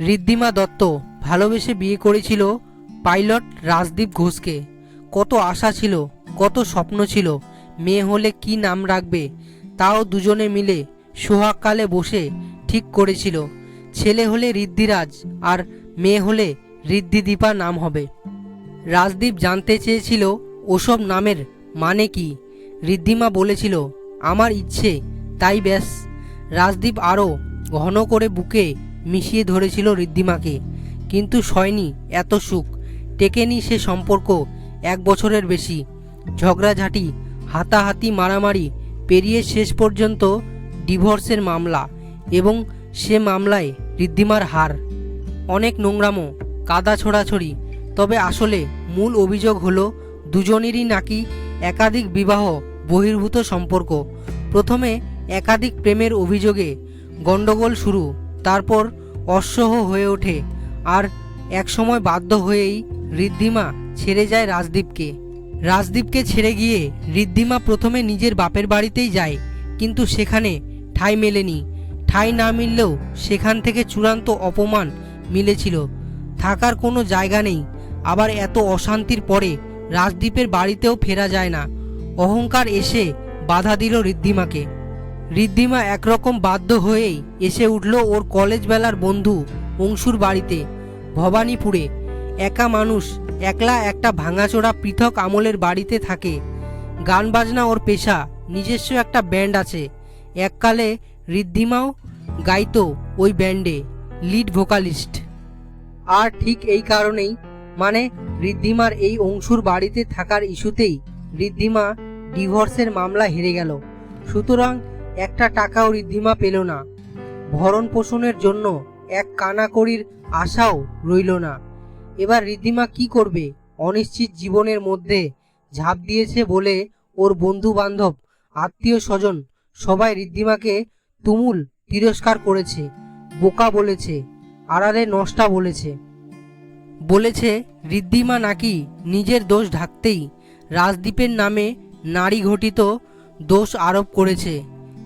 ঋদ্ধিমা দত্ত ভালোবেসে বিয়ে করেছিল পাইলট রাজদীপ ঘোষকে। কত আশা ছিল, কত স্বপ্ন ছিল, মেয়ে হলে কি নাম রাখবে, তাও দুজনে মিলে সোহাগকালে বসে ঠিক করেছিল। ছেলে হলে ঋদ্ধিরাজ আর মেয়ে হলে ঋদ্ধিদীপা নাম হবে। রাজদীপ জানতে চেয়েছিল ওসব নামের মানে কি। ঋদ্ধিমা বলেছিল, আমার ইচ্ছে, তাই ব্যাস। রাজদীপ আরও ঘন করে বুকে মিশিয়ে ধরেছিল ঋদ্ধিমাকে। কিন্তু সয়নি এত সুখ। টেকেনি সে সম্পর্ক এক বছরের বেশি। ঝগড়াঝাঁটি, হাতাহাতি মারামারি পেরিয়ে শেষ পর্যন্ত ডিভোর্সের মামলা এবং সে মামলায় ঋদ্ধিমার হার। অনেক নোংরামো, কাদা ছোড়াছড়ি, তবে আসলে মূল অভিযোগ হলো দুজনেরই নাকি একাধিক বিবাহ বহির্ভূত সম্পর্ক। প্রথমে একাধিক প্রেমের অভিযোগে গণ্ডগোল শুরু। তারপর অসহ হয়ে ওঠে আর একসময় বাধ্য হয়েই ঋদ্ধিমা ছেড়ে যায় রাজদীপকে। রাজদীপকে ছেড়ে গিয়ে ঋদ্ধিমা প্রথমে নিজের বাপের বাড়িতেই যায়, কিন্তু সেখানে ঠাঁই মেলেনি। ঠাঁই না মিললেও সেখান থেকে চূড়ান্ত অপমান মিলেছিল। থাকার কোনো জায়গা নেই। আবার এত অশান্তির পরে রাজদীপের বাড়িতেও ফেরা যায় না। অহংকার এসে বাধা দিল ঋদ্ধিমাকে। ঋদ্ধিমা একরকম বাধ্য হয়েই এসে উঠল ওর কলেজ বেলার বন্ধু অংশুর বাড়িতে, ভবানীপুরে। একা মানুষ, একলা একটা ভাঙাচোরা পৃথক আমলের বাড়িতে থাকে। গান বাজনা ওর পেশা, নিজস্ব একটা ব্যান্ড আছে। এককালে ঋদ্ধিমাও গাইতো ওই ব্যান্ডে, লিড ভোকালিস্ট। আর ঠিক এই কারণেই মানে ঋদ্ধিমার এই অংশুর বাড়িতে থাকার ইস্যুতেই ঋদ্ধিমা ডিভোর্সের মামলা হেরে গেল। সুতরাং একটা টাকাও ঋদ্ধিমা পেল না। ভরণ পোষণের জন্য এক কানাকড়ির আশাও রইল না। এবার ঋদ্ধিমা কি করবে? অনিশ্চিত জীবনের মধ্যে ঝাঁপ দিয়েছে বলে ওর বন্ধু বান্ধব আত্মীয় স্বজন সবাই ঋদ্ধিমাকে তুমুল তিরস্কার করেছে, বোকা বলেছে, আড়ালে নষ্টা বলেছে। বলেছে ঋদ্ধিমা নাকি নিজের দোষ ঢাকতেই রাজদ্বীপের নামে নারী ঘটিত দোষ আরোপ করেছে।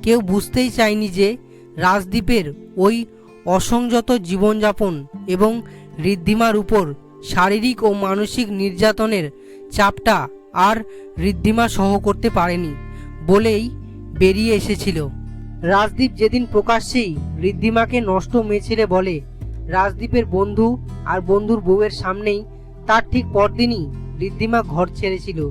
কেউ বুঝতেই চায়নি যে রাজদীপের ওই অসংযত জীবনযাপন এবং ঋদ্ধিমার উপর শারীরিক ও মানসিক নির্যাতনের চাপটা আর ঋদ্ধিমা সহ করতে পারেনি বলেই বেরিয়ে এসেছিল। রাজদীপ যেদিন প্রকাশ্যেই ঋদ্ধিমাকে নষ্ট মেছেড়ে বলে রাজদীপের বন্ধু আর বন্ধুর বউয়ের সামনেই তার ঠিক পরদিনই ঋদ্ধিমা ঘর ছেড়েছিল।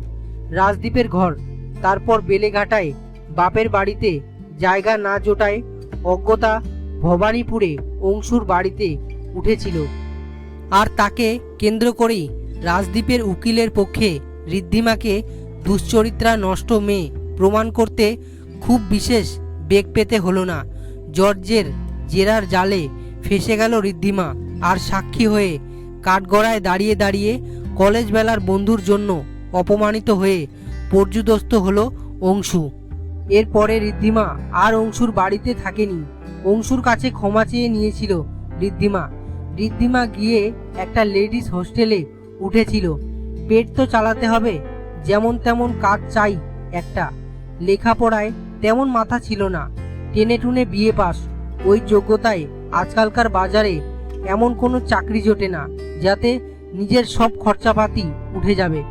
রাজদীপের ঘর, তারপর বেলেঘাটায় বাপের বাড়িতে জায়গা না জোটায় অজ্ঞতা ভবানীপুরে অংশুর বাড়িতে উঠেছিল। আর তাকে কেন্দ্র করেই রাজদীপের উকিলের পক্ষে ঋদ্ধিমাকে দুশ্চরিত্রা নষ্ট মেয়ে প্রমাণ করতে খুব বিশেষ বেগ পেতে হলো না। জর্জের জেরার জালে ফেসে গেল ঋদ্ধিমা আর সাক্ষী হয়ে কাঠগড়ায় দাঁড়িয়ে দাঁড়িয়ে কলেজ বেলার বন্ধুর জন্য অপমানিত হয়ে পর্যুদস্ত হলো অংশু। এরপরে ঋদ্ধিমা আর অংশুর বাড়িতে থাকেনি। অংশুর কাছে ক্ষমা চেয়ে নিয়েছিল ঋদ্ধিমা। ঋদ্ধিমা গিয়ে একটা লেডিস হোস্টেলে উঠেছিল। পেট তো চালাতে হবে, যেমন তেমন কাজ চাই একটা। লেখাপড়ায় তেমন মাথা ছিল না। টেনে টুনে বিয়ে পাস। ওই যোগ্যতায় আজকালকার বাজারে এমন কোনো চাকরি জোটে না, যাতে নিজের সব খরচাপাতি উঠে যাবে।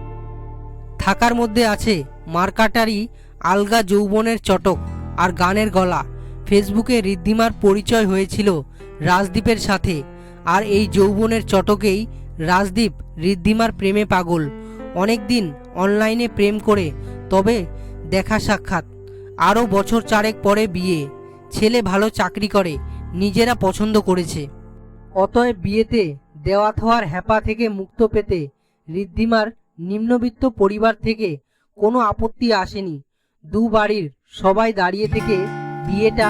থাকার মধ্যে আছে মার্কাটারি আলগা যৌবনের চটক আর গানের গলা। ফেসবুকে ঋদ্ধিমার পরিচয় হয়েছিল রাজদীপের সাথে। আর এই যৌবনের চটকেই রাজদীপ ঋদ্ধিমার প্রেমে পাগল। অনেক দিন অনলাইনে প্রেম করে, তবে দেখা সাক্ষাৎ। আরও বছর চারেক পরে বিয়ে। ছেলে ভালো চাকরি করে, নিজেরা পছন্দ করেছে। অতএব বিয়েতে দেওয়া থোয়ার হ্যাপা থেকে মুক্ত পেতে ঋদ্ধিমার নিম্নবিত্ত পরিবার থেকে কোনো আপত্তি আসেনি। দু বাড়ির সবাই দাঁড়িয়ে থেকে বিয়েটা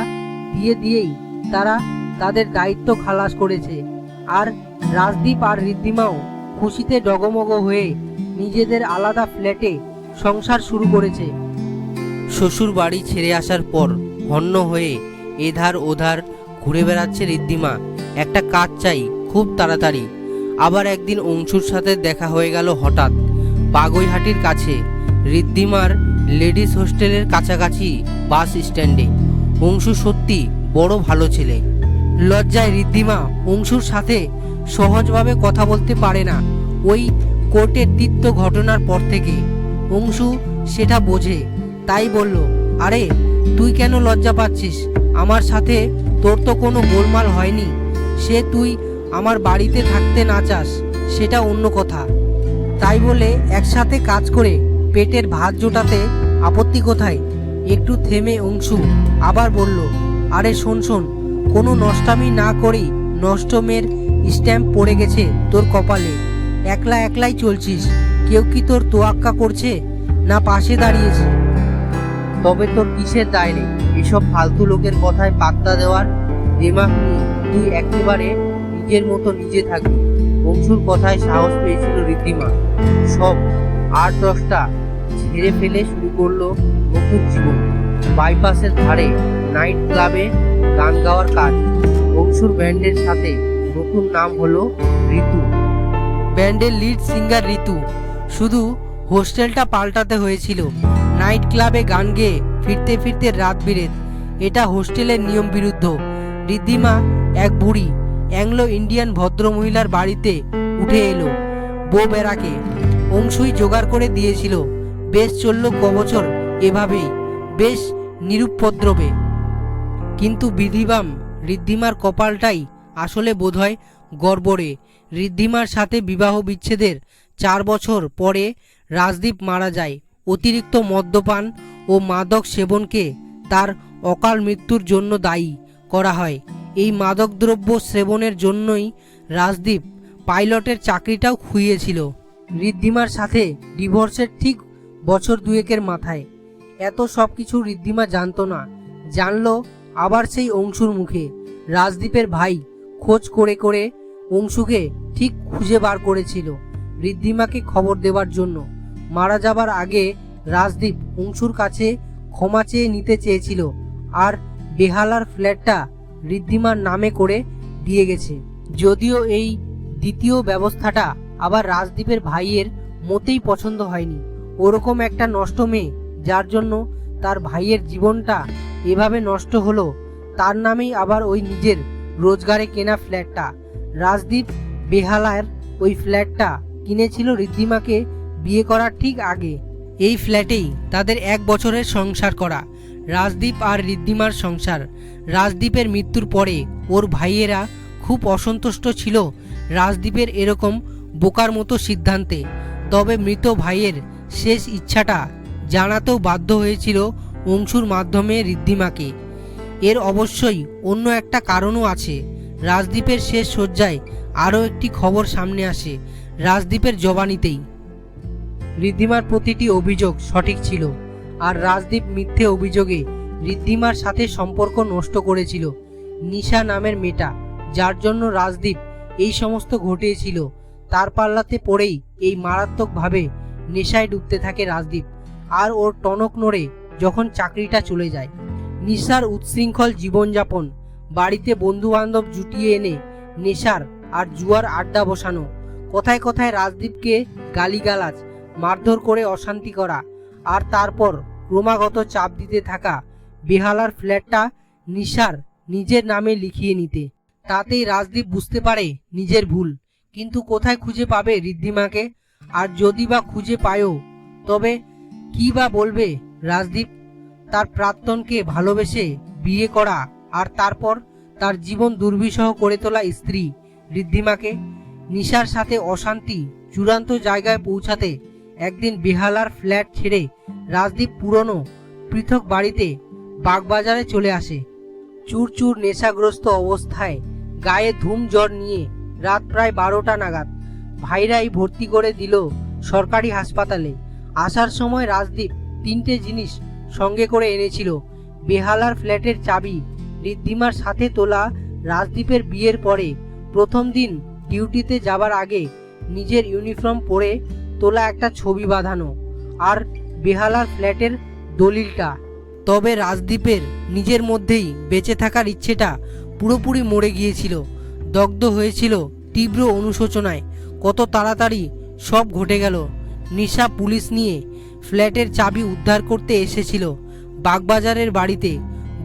দিয়ে দিয়েই তারা তাদের দায়িত্ব খালাস করেছে। আর রাজদীপ আর ঋদ্ধিমাও খুশিতে ডগমগ হয়ে নিজেদের আলাদা ফ্ল্যাটে সংসার শুরু করেছে। শ্বশুর বাড়ি ছেড়ে আসার পর হন্য হয়ে এধার ওধার ঘুরে বেড়াচ্ছে ঋদ্ধিমা একটা কাজ চাই, খুব তাড়াতাড়ি। আবার একদিন অংশুর সাথে দেখা হয়ে গেল হঠাৎ। বাগুইহাটির কাছে ঋদ্ধিমার লেডিস হোস্টেলের কাছাকাছি বাস স্ট্যান্ডে। অংশু সত্যি বড় ভালো ছেলে। লজ্জায় ঋদ্ধিমা অংশুর সাথে সহজভাবে কথা বলতে পারে না। ওই কোর্টের তিক্ত ঘটনার পর থেকে অংশু সেটা বোঝে। তাই বলল, আরে, তুই কেন লজ্জা পাচ্ছিস? আমার সাথে তোর তো কোনো গোলমাল হয়নি। সে তুই আমার বাড়িতে থাকতে না চাস, সেটা অন্য কথা। তাই বলে একসাথে কাজ করে পেটের ভাত জোটাতে আপত্তি কোথায়? একটু থেমে অংশু আবার বলল, আরে শোন শোন, কোনো নষ্টামি না করেই নষ্টমের স্ট্যাম্প পড়ে গেছে তোর কপালে। একলা একলাই চলছিস, কেউ কি তোর তোয়াক্কা করছে? না পাশে দাঁড়িয়েছে। তবে তোর কিসের দায় নেই এসব ফালতু লোকের কথায় পাত্তা দেওয়ার দিমাগ নিয়ে তুই একেবারে নিজের মতো নিজে থাকবি। অংশুর কথায় সাহস পেয়েছিল ঋদ্ধিমা। সব আট দশটা ছেড়ে ফেলে শুরু করল নতুন জীবন। বাইপাসের ধারে নাইট ক্লাবে গান গাওয়ার কাজ। অংশুর ব্যান্ডের সাথে নতুন নাম হলো ঋতু। ব্যান্ডের লিড সিঙ্গার ঋতু। শুধু হোস্টেলটা পাল্টাতে হয়েছিল। নাইট ক্লাবে গান গেয়ে ফিরতে ফিরতে রাত বিরেত। এটা হোস্টেলের নিয়ম বিরুদ্ধ। ঋদ্ধিমা, এক বুড়ি, অ্যাংলো ইন্ডিয়ান ভদ্রমহিলার বাড়িতে উঠে এলো বো বেড়াকে অংশুই জোগাড় করে দিয়েছিল। বেশ চলল কবছর এভাবেই, বেশ নিরুপদ্রবে। কিন্তু বিধিবাম ঋদ্ধিমার কপালটাই আসলে বোধহয় গর্বরে। ঋদ্ধিমার সাথে বিবাহ বিচ্ছেদের চার বছর পরে রাজদীপ মারা যায়। অতিরিক্ত মদ্যপান ও মাদক সেবনকে তার অকাল মৃত্যুর জন্য দায়ী করা হয়। এই মাদকদ্রব্য সেবনের জন্যই রাজদীপ পাইলটের চাকরিটাও খুইয়েছিল। ঋদ্ধিমার সাথে ডিভোর্সের ঠিক বছর দুয়েকের মাথায়। এত সব কিছু ঋদ্ধিমা জানতো না। জানলো আবার সেই অংশুর মুখে। রাজদীপের ভাই খোঁজ করে করে অংশুকে ঠিক খুঁজে বার করেছিল ঋদ্ধিমাকে খবর দেওয়ার জন্য। মারা যাবার আগে রাজদীপ অংশুর কাছে ক্ষমা চেয়ে নিতে চেয়েছিল আর বেহালার ফ্ল্যাটটা ঋদ্ধিমার নামে করে দিয়ে গেছে। যদিও এই দ্বিতীয় ব্যবস্থাটা আবার রাজদীপের ভাইয়ের মোটেই পছন্দ হয়নি। ওরকম একটা নষ্ট মেয়ে, যার জন্য তার ভাইয়ের জীবনটা এভাবে নষ্ট হলো, তার নামেই আবার ওই নিজের রোজগারে কেনা ফ্ল্যাটটা। রাজদীপ বেহালার ওই ফ্ল্যাটটা কিনেছিল ঋদ্ধিমাকে বিয়ে করার ঠিক আগে। এই ফ্ল্যাটেই তাদের এক বছরের সংসার করা, রাজদীপ আর ঋদ্ধিমার সংসার। রাজদীপের মৃত্যুর পরে ওর ভাইয়েরা খুব অসন্তুষ্ট ছিল, রাজদীপের এরকম বোকার মতো সিদ্ধান্তে, তবে মৃত ভাইয়ের শেষ ইচ্ছাটা জানাতেও বাধ্য হয়েছিল অংশুর মাধ্যমে ঋদ্ধিমাকে। এর অবশ্যই অন্য একটা কারণও আছে। রাজদীপের শেষ শয্যায় আরও একটি খবর সামনে আসে রাজদীপের জবানিতেই। ঋদ্ধিমার প্রতিটি অভিযোগ সঠিক ছিল আর রাজদীপ মিথ্যে অভিযোগে ঋদ্ধিমার সাথে সম্পর্ক নষ্ট করেছিল। নিশা নামের মেটা যার জন্য রাজদীপ এই সমস্ত ঘটিয়েছিল তার পাল্লাতে পড়েই এই মারাত্মকভাবে নেশায় ডুবতে থাকে রাজদীপ। আর ওর টনক নড়ে যখন চাকরিটা চলে যায়। নিশার উচ্ছৃঙ্খল জীবনযাপন, বাড়িতে বন্ধু বান্ধব জুটিয়ে এনে নেশার আর জুয়ার আড্ডা বসানো, কথায় কথায় রাজদীপকে গালিগালাজ, মারধর করে অশান্তি করা, আর তারপর ক্রমাগত চাপ দিতে থাকা বেহালার ফ্ল্যাটটা নিশার নিজের নামে লিখিয়ে নিতে। তাতেই রাজদীপ বুঝতে পারে নিজের ভুল। কিন্তু কোথায় খুঁজে পাবে ঋদ্ধিমাকে? আর যদি বা খুঁজে পায়ও তবে কি বা বলবে রাজদীপ? তার প্রাক্তনকে ভালোবেসে বিয়ে করা আর তারপর তার জীবন দুর্বিষহ করে তোলা স্ত্রী ঋদ্ধিমাকে নিশার সাথে অশান্তি চূড়ান্ত জায়গায় পৌঁছাতে একদিন বেহালার ফ্ল্যাট ছেড়ে রাজদীপ পুরনো পৃথক বাড়িতে বাগবাজারে চলে আসে। চুরচুর নেশাগ্রস্ত অবস্থায় গায়ে ধুম জ্বর নিয়ে রাত প্রায় বারোটা নাগাদ। ভাইরাই ভর্তি করে দিল সরকারি হাসপাতালে। আসার সময় রাজদীপ তিনটে জিনিস সঙ্গে করে এনেছিল। বেহালার ফ্ল্যাটের চাবি ঋদ্ধিমার সাথে তোলা রাজদীপের বিয়ের পরে। প্রথম দিন ডিউটিতে যাবার আগে নিজের ইউনিফর্ম পরে তোলা একটা ছবি বাঁধানো আর বেহালার ফ্ল্যাটের দলিলটা। তবে রাজদীপের নিজের মধ্যেই বেঁচে থাকার ইচ্ছেটা পুরোপুরি মরে গিয়েছিল। দগ্ধ হয়েছিল তীব্র অনুশোচনায়। কত তাড়াতাড়ি সব ঘটে গেল। নিশা পুলিশ নিয়ে ফ্ল্যাটের চাবি উদ্ধার করতে এসেছিল বাগবাজারের বাড়িতে।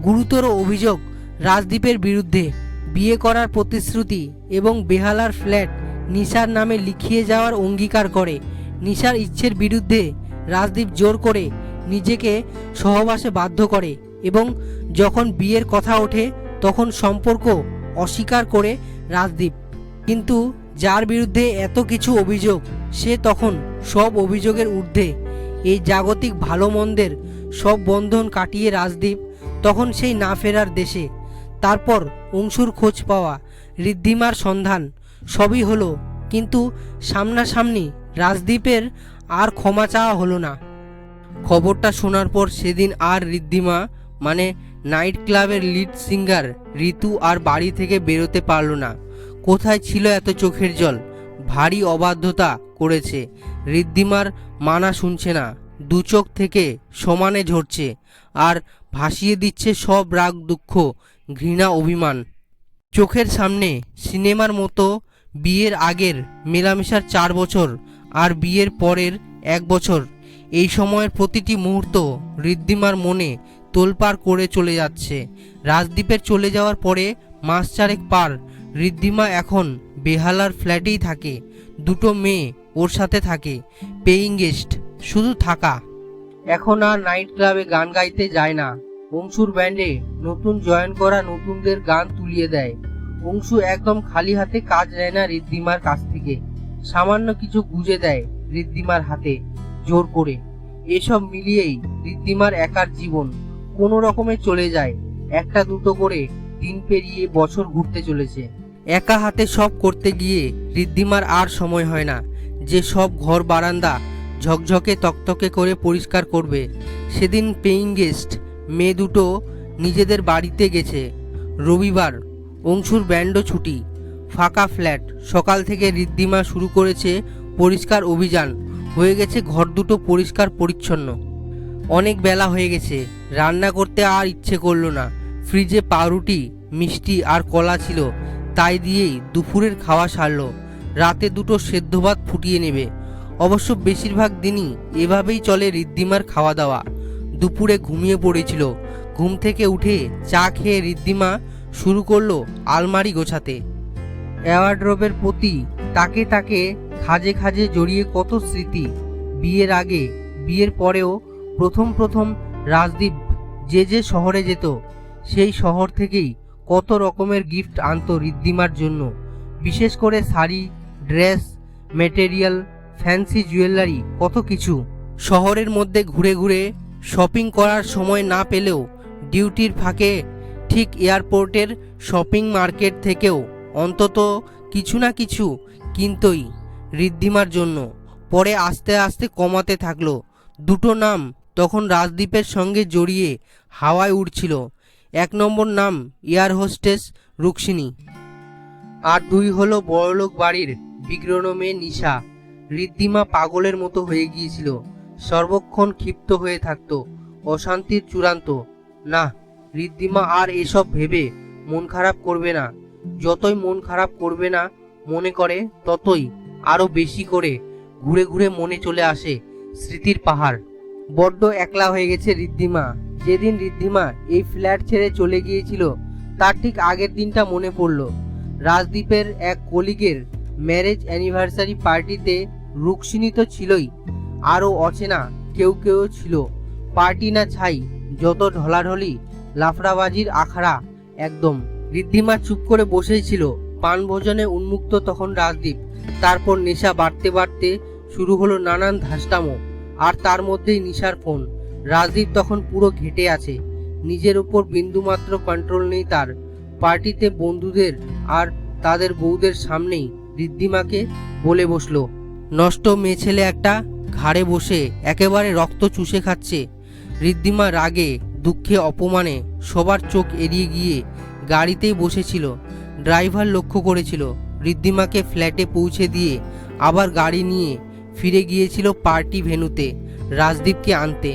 গুরুতর অভিযোগ রাজদীপের বিরুদ্ধে। বিয়ে করার প্রতিশ্রুতি এবং বেহালার ফ্ল্যাট নিশার নামে লিখিয়ে যাওয়ার অঙ্গীকার করে। নিশার ইচ্ছের বিরুদ্ধে রাজদীপ জোর করে নিজেকে সহবাসে বাধ্য করে এবং যখন বিয়ের কথা ওঠে তখন সম্পর্ক অস্বীকার করে রাজদীপ। কিন্তু যার বিরুদ্ধে এত কিছু অভিযোগ, সে তখন সব অভিযোগের ঊর্ধ্বে। এই জাগতিক ভালো মন্দের সব বন্ধন কাটিয়ে রাজদীপ তখন সেই না ফেরার দেশে। তারপর অংশুর খোঁজ পাওয়া, ঋদ্ধিমার সন্ধান, সবই হলো। কিন্তু সামনাসামনি রাজদীপের আর ক্ষমা চাওয়া হলো না। খবরটা শোনার পর সেদিন আর ঋদ্ধিমা মানে নাইট ক্লাবের লিড সিঙ্গার ঋতু আর বাড়ি থেকে বেরোতে পারল না। কোথায় ছিল এত চোখের জল? ভারী অবাধ্যতা করেছে। ঋদ্ধিমার মানা শুনছে না। দু চোখ থেকে সমানে ঝরছে আর ভাসিয়ে দিচ্ছে সব রাগ, দুঃখ, ঘৃণা, অভিমান। চোখের সামনে সিনেমার মতো বিয়ের আগের মেলামেশার চার বছর আর বিয়ের পরের এক বছর। এই সময়ের প্রতিটি মুহূর্ত ঋদ্ধিমার মনে তোলপাড় করে চলে যাচ্ছে। রাজদ্বীপের চলে যাওয়ার পরে মাস চারেক পার, ঋদ্ধিমা এখন বেহালার ফ্ল্যাটেই থাকে। দুটো মেয়ে ওর সাথে থাকে পেইং গেস্ট শুধু থাকা। এখন আর নাইট ক্লাবে গান গাইতে যায় না। অংশুর ব্যান্ডে নতুন জয়েন করা নতুনদের গান তুলিয়ে দেয়। অংশু একদম খালি হাতে কাজ নেয় না ঋদ্ধিমার কাছ থেকে। সামান্য কিছু গুজে দেয় ঋদ্ধিমার হাতে, জোর করে। এসব মিলিয়েই ঋদ্ধিমার একার জীবন। কোনো রকমে চলে যায়। একটা দুটো করে দিন পেরিয়ে বছর ঘুরতে চলেছে। একা হাতে সব করতে গিয়ে ঋদ্ধিমার আর সময় হয় না। যে সব ঘর বারান্দা ঝকঝকে তকতকে করে পরিষ্কার করবে। সেদিন পেইং গেস্ট মেয়ে দুটো নিজেদের বাড়িতে গেছে। রবিবার, অংশুর ব্যান্ডও ছুটি। ফাঁকা ফ্ল্যাট। সকাল থেকে ঋদ্ধিমা শুরু করেছে পরিষ্কার অভিযান। হয়ে গেছে ঘর দুটো পরিষ্কার পরিচ্ছন্ন অনেক বেলা হয়ে গেছে। রান্না করতে আর ইচ্ছে করল না। ফ্রিজে পাউরুটি, মিষ্টি আর কলা ছিল। তাই দিয়েই দুপুরের খাওয়া সারলো। রাতে দুটো সেদ্ধ ভাত ফুটিয়ে নেবে। অবশ্য বেশিরভাগ দিনই এভাবেই চলে ঋদ্ধিমার খাওয়া দাওয়া। দুপুরে ঘুমিয়ে পড়েছিল। ঘুম থেকে উঠে চা খেয়ে ঋদ্ধিমা শুরু করল আলমারি গোছাতে। অ্যাওয়ার্ড্রবের প্রতি তাকে তাকে খাজে খাজে জড়িয়ে কত স্মৃতি। বিয়ের আগে, বিয়ের পরেও প্রথম প্রথম রাজদীপ যে যে শহরে যেত, সেই শহর থেকেই কত রকমের গিফট আনতো ঋদ্ধিমার জন্য। বিশেষ করে sari, dress material fancy jewellery কত কিছু। শহরের মধ্যে ঘুরে ঘুরে শপিং করার সময় না পেলেও ডিউটির ফাঁকে ঠিক এয়ারপোর্টের শপিং মার্কেট থেকেও অন্তত কিছু না কিছু কিনতই ঋদ্ধিমার জন্য। পরে আস্তে আস্তে কমাতে থাকল। দুটো নাম তখন রাজদীপের সঙ্গে জড়িয়ে হাওয়ায় উড়ছিল। এক নম্বর নাম এয়ার হোস্টেস রুক্সিনী আর দুই হলো বড়লোক বাড়ির বিগ্রহ মেয়ে নিশা। ঋদ্ধিমা পাগলের মতো হয়ে গিয়েছিল। সর্বক্ষণ ক্ষিপ্ত হয়ে থাকত, অশান্তির চূড়ান্ত। না, ঋদ্ধিমা আর এসব ভেবে মন খারাপ করবে না। যতই মন খারাপ করবে না মনে করে, ততই আরও বেশি করে ঘুরে ঘুরে মনে চলে আসে স্মৃতির পাহাড়। বড্ড একলা হয়ে গেছে ঋদ্ধিমা যেদিন ঋদ্ধিমা এই ফ্ল্যাট ছেড়ে চলে গিয়েছিল, তার ঠিক আগের দিনটা মনে পড়ল। রাজদীপের এক কলিগের ম্যারেজ অ্যানিভার্সারি পার্টিতে রুক্সিনী তো ছিলই, আরও অচেনা কেউ কেউ ছিল। পার্টি না ছাই, যত ঢলাঢলি, লাফড়াবাজির আখড়া একদম। ঋদ্ধিমা চুপ করে বসেই ছিল। পান ভোজনে উন্মুক্ত তখন রাজদীপ। তারপর নেশা বাড়তে বাড়তে শুরু হলো নানান ধাস্তামো আর তার মধ্যেই নিশার ফোন। রাজদীপ তখন পুরো ঘেটে আছে। নিজের উপর বিন্দুমাত্র কন্ট্রোল নেই তার। পার্টিতে বন্ধুদের আর তাদের বউদের সামনেই ঋদ্ধিমাকে বলে বসল, নষ্ট মেয়ে ছেলে একটা ঘাড়ে বসে একেবারে রক্ত চুষে খাচ্ছে। ঋদ্ধিমা রাগে, দুঃখে, অপমানে সবার চোখ এড়িয়ে গিয়ে গাড়িতেই বসেছিল। ড্রাইভার লক্ষ্য করেছিল। ঋদ্ধিমাকে ফ্ল্যাটে পৌঁছে দিয়ে আবার গাড়ি নিয়ে ফিরে গিয়েছিল পার্টি ভেনুতে, রাজদীপকে আনতে।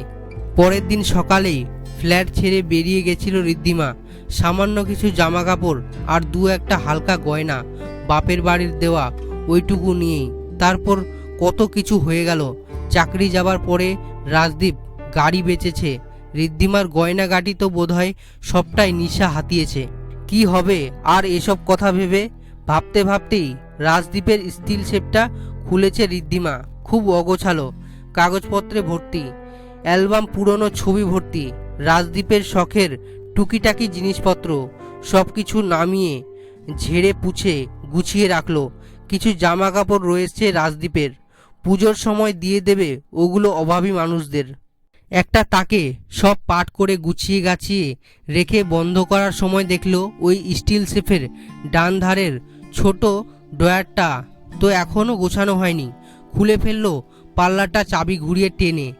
পরের দিন সকালেই ফ্ল্যাট ছেড়ে বেরিয়ে গেছিল ঋদ্ধিমা সামান্য কিছু জামা কাপড় আর দু একটা হালকা গয়না, বাপের বাড়ির দেওয়া, ওইটুকু নিয়েই। তারপর কত কিছু হয়ে গেল। চাকরি যাবার পরে রাজদীপ গাড়ি বেচেছে। ঋদ্ধিমার গয়নাগাটি তো বোধহয় সবটাই নিশা হাতিয়েছে। কি হবে আর এসব কথা ভেবে ভাবতে ভাবতেই রাজদ্বীপের স্টিল শেপটা খুলেছে ঋদ্ধিমা খুব অগোছালো। কাগজপত্রে ভর্তি। অ্যালবাম পুরনো ছবি ভর্তি। রাজদ্বীপের শখের টুকিটাকি জিনিসপত্র। সব কিছু নামিয়ে, ঝেড়ে পুছে গুছিয়ে রাখল। কিছু জামা কাপড় রয়েছে রাজদ্বীপের পুজোর সময় দিয়ে দেবে ওগুলো অভাবী মানুষদের। একটা তাকে সব পাট করে গুছিয়ে গাছিয়ে রেখে বন্ধ করার সময় দেখল ওই স্টিল শেফের ডান ধারের ছোট ড্রয়ারটা তো এখনও গোছানো হয়নি। খুলে ফেলল পাল্লাটা চাবি ঘুরিয়ে টেনে।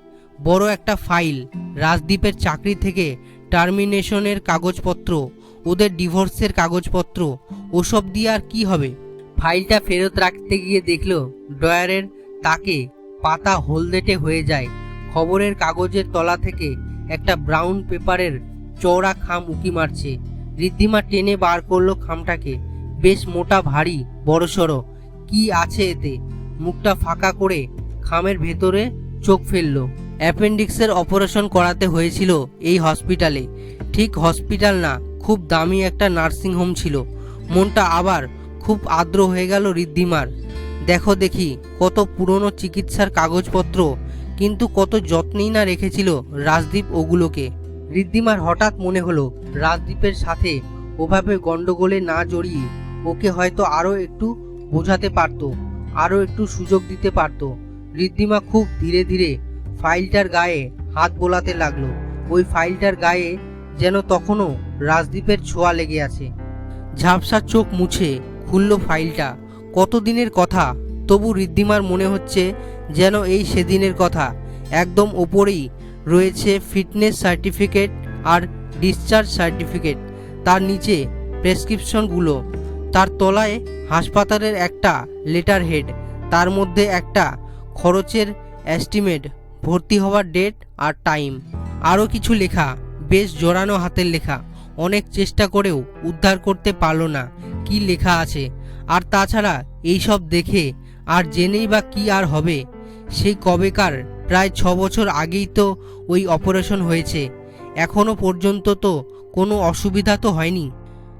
বড় একটা ফাইল রাজদ্বীপের চাকরি থেকে টার্মিনেশনের কাগজপত্র, ওদের ডিভোর্সের কাগজপত্র, ওসব দিয়ে আর কি হবে? ফাইলটা ফেরত রাখতে গিয়ে দেখল ড্রয়ারের তাকে পাতা হলদেটে হয়ে যায়। খবরের কাগজের তলা থেকে একটা ব্রাউন পেপারের চওড়া খাম উকি মারছে। ঋদ্ধিমা টেনে বার করল খামটাকে। বেশ মোটা, ভারী, বড়সড়। কি আছে এতে? মুখটা ফাঁকা করে খামের ভেতরে চোখ ফেলল। অ্যাপেন্ডিক্সের অপারেশন করাতে হয়েছিল এই হসপিটালে। ঠিক হসপিটাল না, খুব দামি একটা নার্সিং হোম ছিল। মনটা আবার খুব আর্দ্র হয়ে গেল ঋদ্ধিমার। দেখো দেখি, কত পুরনো চিকিৎসার কাগজপত্র, কিন্তু কত যত্নেই না রেখেছিল রাজদীপ ওগুলোকে। ঋদ্ধিমার হঠাৎ মনে হলো, রাজদীপের সাথে ওভাবে গন্ডগোলে না জড়িয়ে ওকে হয়তো আরও একটু বোঝাতে পারতো। আরও একটু সুযোগ দিতে পারতো। ঋদ্ধিমা খুব ধীরে ধীরে ফাইলটার গায়ে হাত বোলাতে লাগল। ওই ফাইলটার গায়ে যেন তখনও রাজদীপের ছোঁয়া লেগে আছে। ঝাপসা চোখ মুছে খুলল ফাইলটা। কতদিনের কথা, তবু ঋদ্ধিমার মনে হচ্ছে যেন এই সেদিনের কথা। একদম ওপরেই রয়েছে ফিটনেস সার্টিফিকেট আর ডিসচার্জ সার্টিফিকেট। তার নিচে প্রেসক্রিপশনগুলো। তার তলায় হাসপাতালের একটা লেটার হেড তার মধ্যে একটা খরচের এস্টিমেট ভর্তি হওয়ার ডেট আর টাইম আরও কিছু লেখা, বেশ জোরানো হাতের লেখা। অনেক চেষ্টা করেও উদ্ধার করতে পারল না। কি লেখা আছে? আর তাছাড়া এইসব দেখে আর জেনেই বা কি আর হবে? সেই কবেকার প্রায় ছ বছর আগেই তো ওই অপারেশন হয়েছে। এখনও পর্যন্ত তো কোনো অসুবিধা তো হয়নি।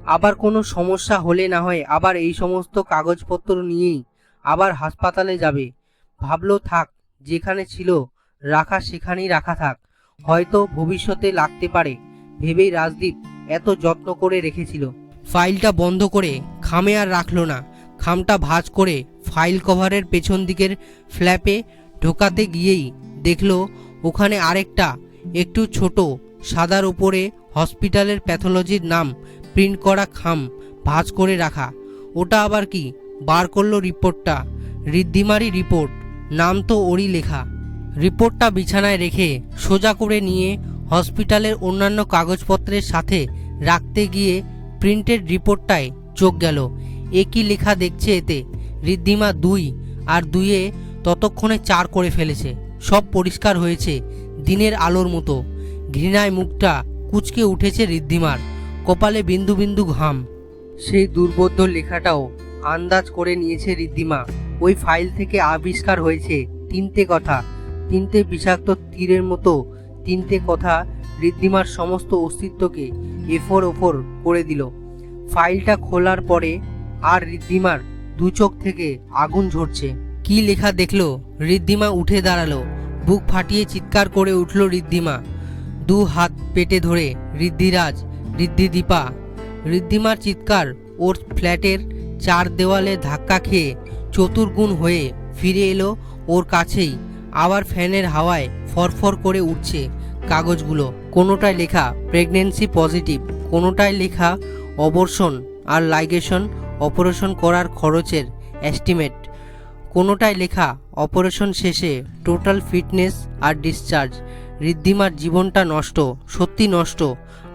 আবার কোনো সমস্যা হলে না হয় আবার এই সমস্ত কাগজপত্র নিয়েই আবার হাসপাতালে যাবে। ভাবলো থাক, যেখানে ছিল রাখা সেখানেই রাখা থাক। হয়তো ভবিষ্যতে লাগতে পারে। ভেবেই রাজদীপ এত যত্ন করে রেখেছিল। ফাইলটা বন্ধ করে খামে আর রাখল না। খামটা ভাঁজ করে ফাইল কভারের পেছন দিকের ফ্ল্যাপে ঢোকাতে গিয়েই দেখল ওখানে আরেকটা, একটু ছোট, সাদার উপরে হসপিটালের প্যাথোলজির নাম প্রিন্ট করা খাম, ভাঁজ করে রাখা। ওটা আবার কি? বার করল রিপোর্টটা ঋদ্ধিমারি রিপোর্ট নাম তো ওরই লেখা। রিপোর্টটা বিছানায় রেখে সোজা করে নিয়ে হসপিটালের অন্যান্য কাগজপত্রের সাথে রাখতে গিয়ে প্রিন্টেড রিপোর্টটায় চোখ গেল। একই লেখা দেখছে এতে? ঋদ্ধিমা দুই, আর দুইয়ে ততক্ষণে চার করে ফেলেছে। সব পরিষ্কার হয়েছে, দিনের আলোর মতো। ঘৃণায় মুখটা কুচকে উঠেছে ঋদ্ধিমার। কপালে বিন্দু বিন্দু ঘাম। সেই দুর্বোধ্য লেখাটাও আন্দাজ করে নিয়েছে ঋদ্ধিমা। ওই ফাইল থেকে আবিষ্কার হয়েছে তিনটে কথা। তিনটে বিষাক্ত তীরের মতো তিনটে কথা ঋদ্ধিমার সমস্ত অস্তিত্বকে এফর ওফর করে দিল। ফাইলটা খোলার পরে আর ঋদ্ধিমার দু চোখ থেকে আগুন ঝরছে। কি লেখা দেখল? ঋদ্ধিমা উঠে দাঁড়াল। বুক ফাটিয়ে চিৎকার করে উঠল ঋদ্ধিমা। দু হাত পেটে ধরে ঋদ্ধিরাজ ঋদ্ধিদীপা ঋদ্ধিমার চিৎকার ওর ফ্ল্যাটের চার দেওয়ালে ধাক্কা খেয়ে চতুর্গুণ হয়ে ফিরে এলো ওর কাছেই। আবার ফ্যানের হাওয়ায় ফরফর করে উঠছে কাগজগুলো। কোনোটায় লেখা প্রেগনেন্সি পজিটিভ, কোনোটায় লেখা অবর্ষণ আর লাইগেশন অপারেশন করার খরচের এস্টিমেট। কোনোটায় লেখা অপারেশন শেষে টোটাল ফিটনেস আর ডিসচার্জ। ঋদ্ধিমার জীবনটা নষ্ট, সত্যি নষ্ট।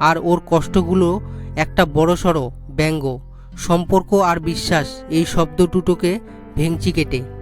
আর ওর কষ্টগুলো একটা বড়সড় ব্যঙ্গ। সম্পর্ক আর বিশ্বাস এই শব্দ দুটোকে ভেঙচি কেটে।